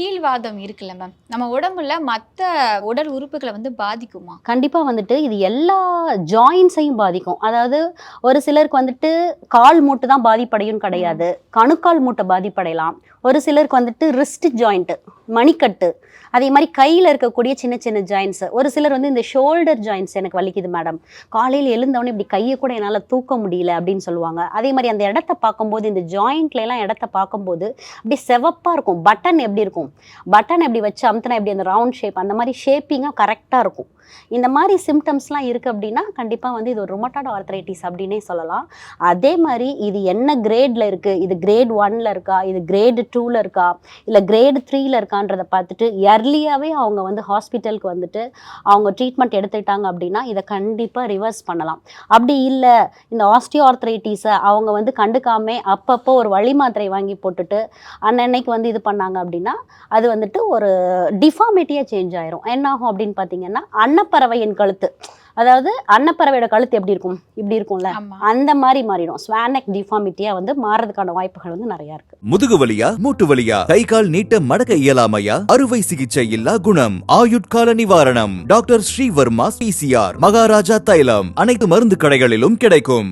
கீழ்வாதம் இருக்குல்ல மேம் நம்ம உடம்புல மத்த உடல் உறுப்புகளை வந்து பாதிக்குமா? கண்டிப்பாக வந்துட்டு இது எல்லா ஜாயின்ஸையும் பாதிக்கும். அதாவது ஒரு சிலருக்கு வந்துட்டு கால் மூட்டு தான் பாதிப்படையும் கிடையாது. கணுக்கால் மூட்டை பாதிப்படையலாம். ஒரு சிலருக்கு வந்துட்டு ரிஸ்ட் ஜாயிண்ட்டு மணிக்கட்டு. அதே மாதிரி கையில் இருக்கக்கூடிய சின்ன சின்ன ஜாயின்ஸ் ஒரு சிலர் வந்து இந்த ஷோல்டர் ஜாயின்ஸ் எனக்கு வலிக்குது மேடம் காலையில் எழுந்தவொடனே இப்படி கையை கூட என்னால் தூக்க முடியல அப்படின்னு சொல்லுவாங்க. அதே மாதிரி அந்த இடத்த பார்க்கும்போது இந்த ஜாயிண்ட்லலாம் இடத்த பார்க்கும்போது அப்படியே செவப்பாக இருக்கும். பட்டன் எப்படி இருக்கும்? பட்டன் எப்படி வச்சு அமுத்தினா எப்படி? அந்த ரவுண்ட் ஷேப் அந்த மாதிரி ஷேப்பிங்காக கரெக்டாக இருக்கும். இந்த மாதிரி சிம்டம்ஸ்லாம் இருக்குது அப்படின்னா கண்டிப்பாக வந்து இது ஒரு ருமட்டாய்டு ஆர்த்ரைட்டிஸ் அப்படின்னே சொல்லலாம். அதே மாதிரி இது என்ன கிரேடில் இருக்குது இது கிரேட் ஒனில் இருக்கா? இது கிரேடு டூவில் இருக்கா? இல்லை கிரேடு இருக்கா? இருக்கான்றதை பார்த்துட்டு இயர்லியாகவே அவங்க வந்து ஹாஸ்பிட்டலுக்கு வந்துட்டு அவங்க ட்ரீட்மெண்ட் எடுத்துக்கிட்டாங்க அப்படின்னா இதை கண்டிப்பாக ரிவர்ஸ் பண்ணலாம். அப்படி இல்லை இந்த ஆஸ்டியோஆர்த்ரைட்டிஸை அவங்க வந்து கண்டுக்காம அப்பப்போ ஒரு வழி மாத்திரை வாங்கி போட்டுட்டு அன்னன்னைக்கு வந்து இது பண்ணாங்க அப்படின்னா அது வந்துட்டு ஒரு டிஃபார்மிட்டியாக சேஞ்ச் ஆயிரும். என்ன ஆகும் அப்படின்னு பார்த்தீங்கன்னா அன்னப்பறவையின் கழுத்து. அதாவது அன்னப்பறவையோட கழுத்து எப்படி இருக்கும்? இப்படி இருக்கும்ல? அந்த மாதிரி மாறிடும். ஸ்வானக் டிஃபார்மிட்டியாக வந்து மாறதுக்கான வாய்ப்புகள் வந்து நிறையா இருக்கு. முதுகு வலியா மூட்டு வலியா கை கால் நீட்ட மடக்க இயலாமையா? அறுவை சிகிச்சை இல்லா குணம்? ஆயுட்கால நிவாரணம்? டாக்டர் ஸ்ரீவர்மா பிசிஆர் மகாராஜா தைலம். அனைத்து மருந்து கடைகளிலும் கிடைக்கும்.